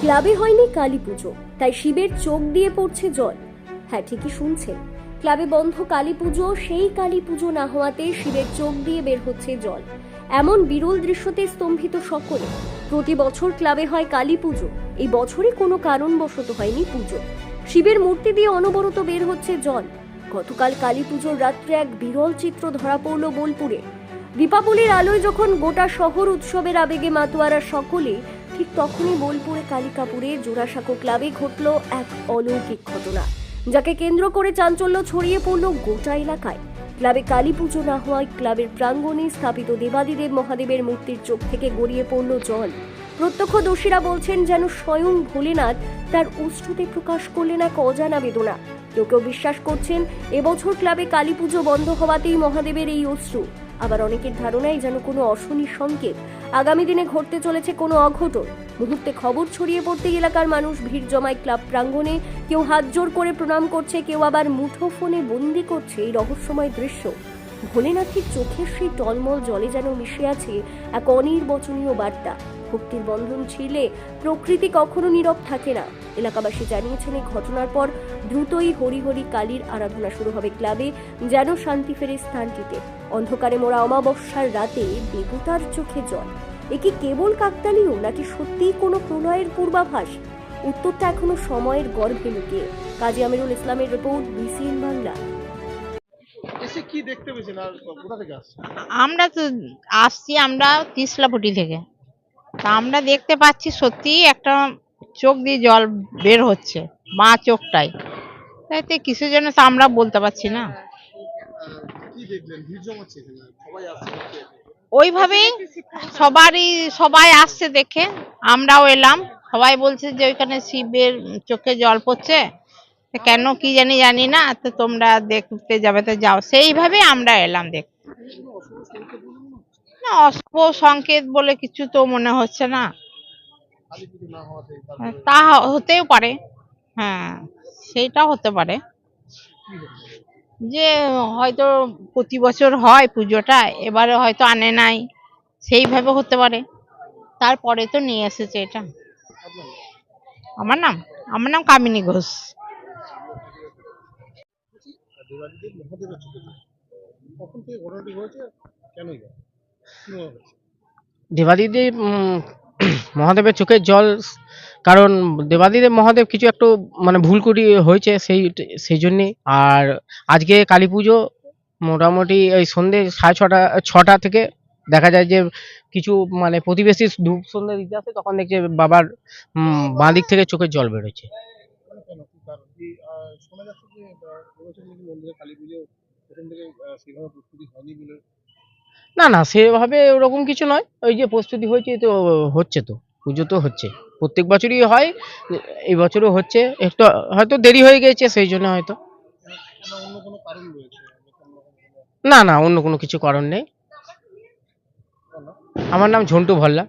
ক্লাবে হয়নি কালী পুজো, তাই শিবের চোখ দিয়ে পড়ছে জল। হ্যাঁ ঠিকই শুনছেন। ক্লাবে বন্ধ কালী পুজো, সেই কালী পুজো না হওয়াতে শিবের চোখ দিয়ে বের হচ্ছে জল। এমন বিরল দৃশ্যতে স্তম্ভিত সকলে। প্রতি বছর ক্লাবে হয় কালী পুজো। এই বছরে কোনো কারণবশত হয়নি পুজো। শিবের মূর্তি দিয়ে অনবরত বের হচ্ছে জল। গতকাল কালী পুজোর রাত্রে এক বিরল চিত্র ধরা পড়ল বোলপুরে। দীপাবলির আলোয় যখন গোটা শহর উৎসবের আবেগে মাতোয়ারা সকলে ঠিক তখনই বোলপুরে কালিকাপুরে জোড়াসাঁকো ক্লাবে ঘটল এক অলৌকিক ঘটনা, যাকে কেন্দ্র করে চাঞ্চল্য ছড়িয়ে পড়ল গোটা এলাকায়। ক্লাবে কালী পুজো না হওয়ায় ক্লাবের প্রাঙ্গণে স্থাপিত দেবাদিদেব মহাদেবের মূর্তির চোখ থেকে গড়িয়ে পড়ল জল। প্রত্যক্ষদর্শীরা বলছেন যেন স্বয়ং ভোলেনাথ তার অশ্রুতে প্রকাশ করলেন এক অজানা বেদনা। কেউ কেউ বিশ্বাস করছেন, এবছর ক্লাবে কালী পুজো বন্ধ হওয়াতেই মহাদেবের এই অশ্রু। আবার অনেকের ধারণাই যেন কোনো অশনি সংকেত। আগামী দিনে ঘটতে চলেছে কোনো অঘটন। মুহূর্তে খবর ছড়িয়ে পড়তেই এলাকার মানুষ ভিড় জমায় ক্লাব প্রাঙ্গণে। কেউ হাত জোর করে প্রণাম করছে, কেউ আবার মুঠো ফোনে বন্দি করছে এই রহস্যময় দৃশ্য। ভোলেনাথের চোখের সেই টলমল জলে যেন মিশে আছে এক অনির্বচনীয় বার্তা। ভক্তির বন্ধন ছিলে প্রকৃতি কখনো নীরব থাকে না। এলাকাবাসী জানিয়েছেন এই ঘটনার পর দ্রুতই হরিহরি কালীর আরাধনা শুরু হবে ক্লাবে যেন শান্তি ফেরে স্থানটিতে। অন্ধকারে মোড়া অমাবস্যার রাতে দেবতার চোখে জল। এ কি কেবল কাকতালীয় নাকি সত্যিই কোনো প্রলয়ের পূর্বাভাস? উত্তরটা এখনও সময়ের গর্ভে লুকিয়ে। কাজী আমিরুল ইসলামের রিপোর্ট বিসিএন বাংলা। এসে কি দেখতে পেয়েছেন আর কোথা থেকে আসছে আমরা তো আসছি আমরা তিসলাপটি থেকে। তা আমরা দেখতে পাচ্ছি সত্যি একটা চোখ দিয়ে জল বের হচ্ছে মা চোখটাই তাইতে কিসের জন্য তা আমরা বলতে পারছি না। দেখতে। ওইভাবেই সবারই সবাই আসছে দেখে। আমরাও এলাম। সবাই বলছে যে ওইখানে শিবের চোখে জল পড়ছে। কেন কি জানি জানি না। তো তোমরা দেখতে যাবে তো যাও। সেইভাবে আমরা এলাম দেখ না অশুভ সংকেত বলে কিছু তো মনে হচ্ছে না। তারপরে তা হতেও পারে। হ্যাঁ সেইটা হতে পারে। যে হয়তো প্রতি বছর হয় পুজোটা এবারে হয়তো আনে নাই সেইভাবে হতে পারে। তারপরে তো নিয়ে এসেছে এটা। আমার নাম? আমার নাম কামিনী ঘোষ। কখন থেকে ঘটনাটি হয়েছে? কেনই দেবাদিদেব মহাদেবের চোখের জল, কারণ দেবাদিদেব মহাদেব কিছু একটু মানে ভুল করি হয়েছে সেই সেই জন্যে। আর আজকে কালী পুজো মোটামুটি এই সন্ধে সাড়ে ছটা ছটা থেকে দেখা যায় যে কিছু মানে প্রতিবেশী ধূপ সন্ধ্যে দিতে আসে, তখন দেখছে বাবার বাঁ দিক থেকে চোখের জল বেরোচ্ছে। কালী পুজো না না, সেভাবে ওরকম কিছু নয়। ওই যে প্রস্তুতি হয়েছে, তো হচ্ছে তো, পুজো তো হচ্ছে। প্রত্যেক বছরই হয়, এই বছরও হচ্ছে। একটু হয়তো দেরি হয়ে গেছে, সেই জন্য হয়তো। না না, অন্য কোনো কিছু কারণ নেই। আমার নাম ঝন্টু ভল্লা।